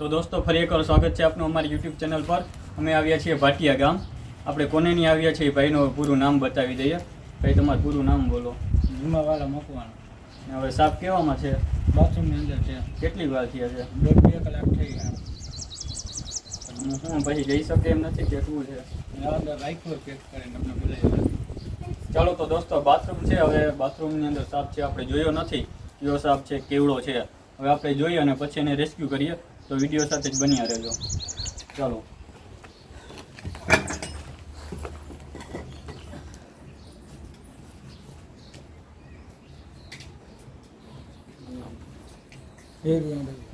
તો દોસ્તો ફરી એકવાર સ્વાગત છે આપનું અમારી યુટ્યુબ ચેનલ પર. અમે આવ્યા છીએ ભાટિયા ગામ. આપણે કોને નહીં આવ્યા છીએ ભાઈનું પૂરું નામ બતાવી દઈએ. ભાઈ તમારું પૂરું નામ બોલો. જીમાવાળા મકવાનું ને હવે સાપ કેવામાં છે? બાથરૂમની અંદર છે. કેટલી વાર થયા છે? દોઢ બે કલાક થઈ ગયા. હું પછી જઈ શકે એમ નથી કેટલું છે? રાખ્યું પેક કરીને ચાલો તો દોસ્તો બાથરૂમ છે. હવે બાથરૂમની અંદર સાપ છે આપણે જોયો નથી. કયો સાપ છે કેવડો છે? હવે આપણે જોઈએ અને પછી એને રેસ્ક્યુ કરીએ. તો વીડિયો સાથે જ બન્યા રહેજો. ચાલો. એ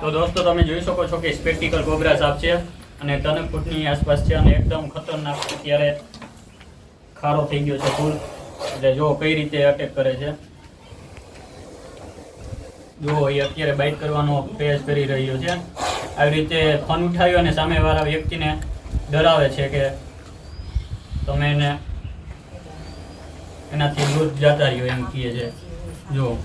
તો દોસ્તો, તમે જોઈ શકો છો કે સ્પેક્ટિકલ કોબરા સાપ છે અને ત્રણ ફૂટની આસપાસ છે અને એકદમ ખતરનાક અત્યારે ખારો થઈ ગયો છે ફૂલ. એટલે જો કઈ રીતે અટેક કરે છે. જો એ અત્યારે બાઇટ કરવાનો પ્રયાસ કરી રહ્યો છે. આવી રીતે ફોન ઉઠાવ્યો અને સામેવાળા વ્યક્તિને ડરાવે છે કે તમે એને એનાથી દૂર જતા રહ્યો એમ કહે છે. જો.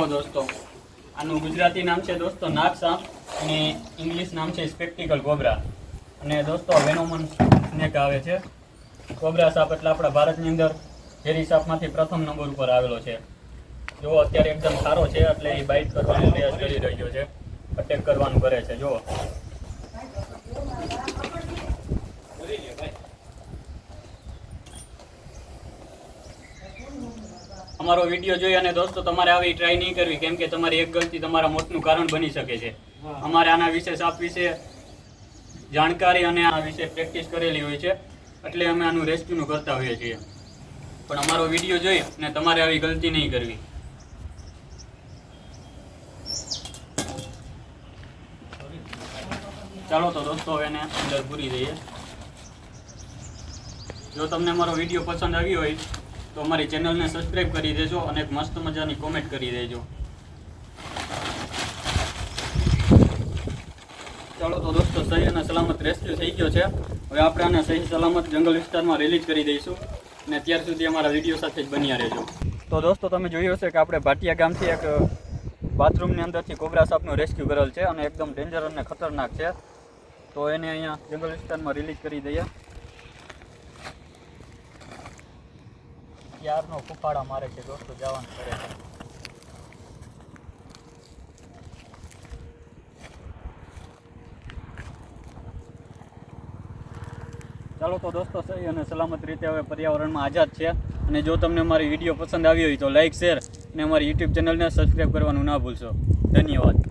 જુઓ દોસ્તો. આનું ગુજરાતી નામ છે દોસ્તો નાગ સાપ અને ઇંગ્લિશ નામ છે સ્પેક્ટિકલ કોબરા. અને દોસ્તો વેનોમન સ્નેક આવે છે. કોબરા સાપ એટલે આપણા ભારતની અંદર ઝેરી સાપમાંથી પ્રથમ નંબર ઉપર આવેલો છે. જો અત્યારે એકદમ સારો છે, એટલે એ બાઇટ કરવાનો પ્રયાસ કરી રહ્યો છે. અટેક કરવાનું કરે છે, જુઓ. અમારો વીડિયો જોઈ અને દોસ્તો તમારે આવી ટ્રાય નહીં કરવી કેમ કે તમારી એક ગલતી તમારા મોતનું કારણ બની શકે છે. અમારે આના વિશે સાપ વિશે જાણકારી અને આ વિશે પ્રેક્ટિસ કરેલી હોય છે. એટલે અમે આનું રેસ્ક્યુનું કરતા હોઈએ છીએ. પણ અમારો વીડિયો જોઈ અને તમારે આવી ગલતી નહીં કરવી. ચાલો તો દોસ્તો હવે એને અંદર પૂરી દઈએ. જો તમને અમારો વીડિયો પસંદ આવ્યો હોય તો અમારી ચેનલને સબસ્ક્રાઈબ કરી દેજો અને એક મસ્ત મજાની કોમેન્ટ કરી દેજો. ચાલો તો દોસ્તો, સહી અને સલામત રેસ્ક્યુ થઈ ગયો છે. હવે આપણે આને સહી, સલામત જંગલ વિસ્તારમાં રિલીઝ કરી દઈશું અને ત્યાર સુધી અમારા વીડિયો સાથે જ બન્યા રહેજો. તો દોસ્તો, તમે જોયું હશે કે આપણે ભાટિયા ગામથી એક બાથરૂમની અંદરથી કોબરા સાપનું રેસ્ક્યુ કરેલ છે અને એકદમ ડેન્જર અને ખતરનાક છે. તો એને અહીંયા જંગલ વિસ્તારમાં રિલીઝ કરી દઈએ. યારનો ફૂફાડા મારે છે દોસ્તો જવાનું કરે છે ચાલો તો દોસ્તો સહી અને સલામત રીતે હવે પર્યાવરણમાં આઝાદ છે. અને જો તમને મારી વીડિયો પસંદ આવી હોય તો લાઇક શેર અને અમારી યુટ્યુબ ચેનલને સબસ્ક્રાઈબ કરવાનું ના ભૂલશો. ધન્યવાદ.